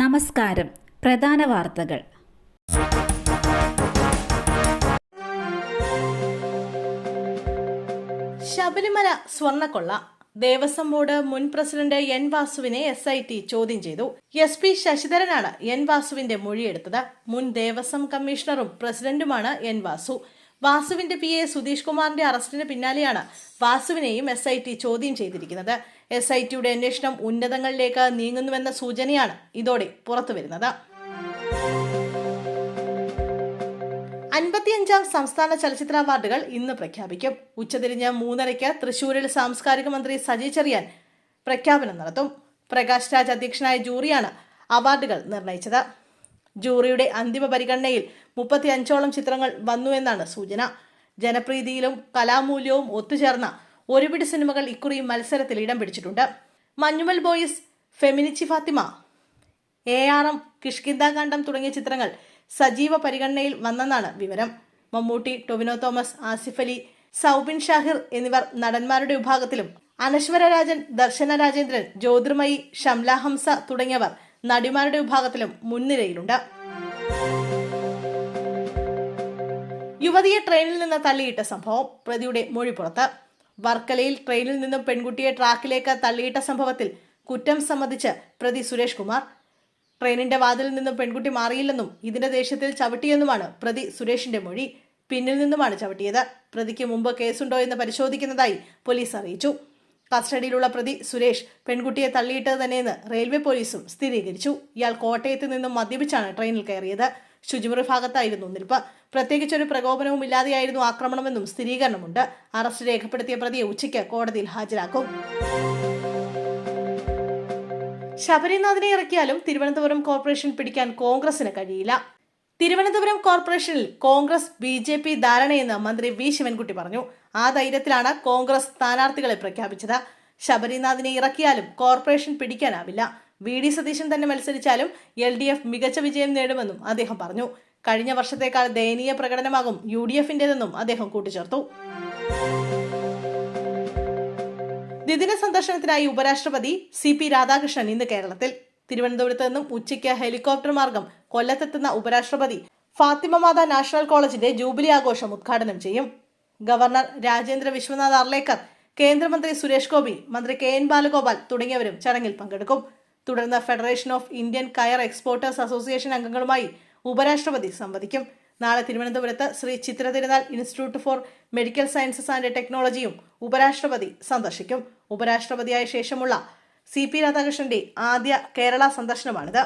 നമസ്കാരം. പ്രധാന വാർത്തകൾ. ശബരിമല സ്വർണക്കൊള്ള. ദേവസ്വം ബോർഡ് മുൻ പ്രസിഡന്റ് എൻ വാസുവിനെ എസ് ഐ ടി ചോദ്യം ചെയ്തു. എസ് പി ശശിധരനാണ് എൻ വാസുവിന്റെ മൊഴിയെടുത്തത്. മുൻ ദേവസ്വം കമ്മീഷണറും പ്രസിഡന്റുമാണ് എൻ വാസു. വാസുവിന്റെ പി എ സുധീഷ് കുമാറിന്റെ അറസ്റ്റിന് പിന്നാലെയാണ് വാസുവിനെയും എസ് ഐ ടി ചോദ്യം ചെയ്തിരിക്കുന്നത്. എസ് ഐ ടിയുടെ അന്വേഷണം ഉന്നതങ്ങളിലേക്ക് നീങ്ങുന്നുവെന്ന സൂചനയാണ് ഇതോടെ പുറത്തുവരുന്നത്. അൻപത്തിയഞ്ചാം സംസ്ഥാന ചലച്ചിത്ര അവാർഡുകൾ ഇന്ന് പ്രഖ്യാപിക്കും. ഉച്ചതിരിഞ്ഞ് മൂന്നരയ്ക്ക് തൃശൂരിൽ സാംസ്കാരിക മന്ത്രി സജി ചെറിയാൻ പ്രഖ്യാപനം നടത്തും. പ്രകാശ് രാജ് അധ്യക്ഷനായ ജൂറിയാണ് അവാർഡുകൾ നിർണയിച്ചത്. ജൂറിയുടെ അന്തിമ പരിഗണനയിൽ മുപ്പത്തി അഞ്ചോളം ചിത്രങ്ങൾ വന്നു എന്നാണ് സൂചന. ജനപ്രീതിയിലും കലാമൂല്യവും ഒത്തുചേർന്ന ഒരുപിടി സിനിമകൾ ഇക്കുറി മത്സരത്തിൽ ഇടം പിടിച്ചിട്ടുണ്ട്. Manjummel boys Feminichi Fathima A R M Kishkindha Kaandam തുടങ്ങിയ ചിത്രങ്ങൾ സജീവ പരിഗണനയിൽ വന്നെന്നാണ് വിവരം. മമ്മൂട്ടി ടൊവിനോ തോമസ് ആസിഫ് അലി സൗബിൻ ഷാഹിർ എന്നിവർ നടന്മാരുടെ വിഭാഗത്തിലും അനശ്വര രാജൻ ദർശന രാജേന്ദ്രൻ ജ്യോതിർമയി ഷംല ഹംസ തുടങ്ങിയവർ നടിമാരുടെ വിഭാഗത്തിലും മുൻനിരയിലുണ്ട്. യുവതിയെ ട്രെയിനിൽ നിന്ന് തള്ളിയിട്ട സംഭവം പ്രതിയുടെ മൊഴി പുറത്ത് വർക്കലയിൽ ട്രെയിനിൽ നിന്നും പെൺകുട്ടിയെ ട്രാക്കിലേക്ക് തള്ളിയിട്ട സംഭവത്തിൽ കുറ്റം സംബന്ധിച്ച് പ്രതി സുരേഷ് കുമാർ. ട്രെയിനിന്റെ വാതിൽ നിന്നും പെൺകുട്ടി മാറിയില്ലെന്നും ഇതിന്റെ ദേഷ്യത്തിൽ ചവിട്ടിയെന്നുമാണ് പ്രതി സുരേഷിന്റെ മൊഴി. പിന്നിൽ നിന്നുമാണ് ചവിട്ടിയത്. പ്രതിക്ക് മുമ്പ് കേസുണ്ടോ എന്ന് പരിശോധിക്കുന്നതായി പോലീസ് അറിയിച്ചു. കസ്റ്റഡിയിലുള്ള പ്രതി സുരേഷ് പെൺകുട്ടിയെ തള്ളിയിട്ടത് തന്നെയെന്ന് റെയിൽവേ പോലീസും സ്ഥിരീകരിച്ചു. ഇയാൾ കോട്ടയത്ത് നിന്നും മദ്യപിച്ചാണ് ട്രെയിനിൽ കയറിയത്. ശുചിമുറി ഭാഗത്തായിരുന്നു നിൽപ്പ്. പ്രത്യേകിച്ചൊരു പ്രകോപനവും ഇല്ലാതെയായിരുന്നു ആക്രമണമെന്നും സ്ഥിരീകരണമുണ്ട്. അറസ്റ്റ് രേഖപ്പെടുത്തിയ പ്രതിയെ ഉച്ചയ്ക്ക് കോടതിയിൽ ഹാജരാക്കും. ശബരിനാഥിനെ ഇറക്കിയാലും തിരുവനന്തപുരം കോർപ്പറേഷൻ പിടിക്കാൻ കോൺഗ്രസിന് കഴിയില്ല. തിരുവനന്തപുരം കോർപ്പറേഷനിൽ കോൺഗ്രസ് ബി ജെ പി ധാരണയെന്ന് മന്ത്രി വി ശിവൻകുട്ടി പറഞ്ഞു. ആ ധൈര്യത്തിലാണ് കോൺഗ്രസ് സ്ഥാനാർത്ഥികളെ പ്രഖ്യാപിച്ചത്. ശബരിനാഥിനെ ഇറക്കിയാലും കോർപ്പറേഷൻ പിടിക്കാനാവില്ല. വി ഡി സതീശൻ തന്നെ മത്സരിച്ചാലും എൽ ഡി എഫ് മികച്ച വിജയം നേടുമെന്നും അദ്ദേഹം പറഞ്ഞു. കഴിഞ്ഞ വർഷത്തേക്കാൾ ദയനീയ പ്രകടനമാകും യു ഡി എഫിന്റേതെന്നും അദ്ദേഹം കൂട്ടിച്ചേർത്തു. ദ്വിദിന സന്ദർശനത്തിനായി ഉപരാഷ്ട്രപതി സി പി രാധാകൃഷ്ണൻ ഇന്ന് കേരളത്തിൽ. തിരുവനന്തപുരത്ത് നിന്നും ഉച്ചയ്ക്ക് ഹെലികോപ്റ്റർ മാർഗം കൊല്ലത്തെത്തുന്ന ഉപരാഷ്ട്രപതി ഫാത്തിമ മാതാ നാഷണൽ കോളേജിന്റെ ജൂബിലി ആഘോഷം ഉദ്ഘാടനം ചെയ്യും. ഗവർണർ രാജേന്ദ്ര വിശ്വനാഥ് അർലേക്കർ കേന്ദ്രമന്ത്രി സുരേഷ് ഗോപി മന്ത്രി കെ എൻ ബാലഗോപാൽ തുടങ്ങിയവരും ചടങ്ങിൽ പങ്കെടുക്കും. തുടർന്ന് federation of Indian coir exporters association അംഗങ്ങളുമായി ഉപരാഷ്ട്രപതി സംവദിക്കും. നാളെ തിരുവനന്തപുരത്ത് Sree Chitra Thirunal institute for medical sciences and ടെക്നോളജിയും ഉപരാഷ്ട്രപതി സന്ദർശിക്കും. ഉപരാഷ്ട്രപതിയായ ശേഷമുള്ള സി പി രാധാകൃഷ്ണന്റെ ആദ്യ കേരള സന്ദർശനമാണിത്.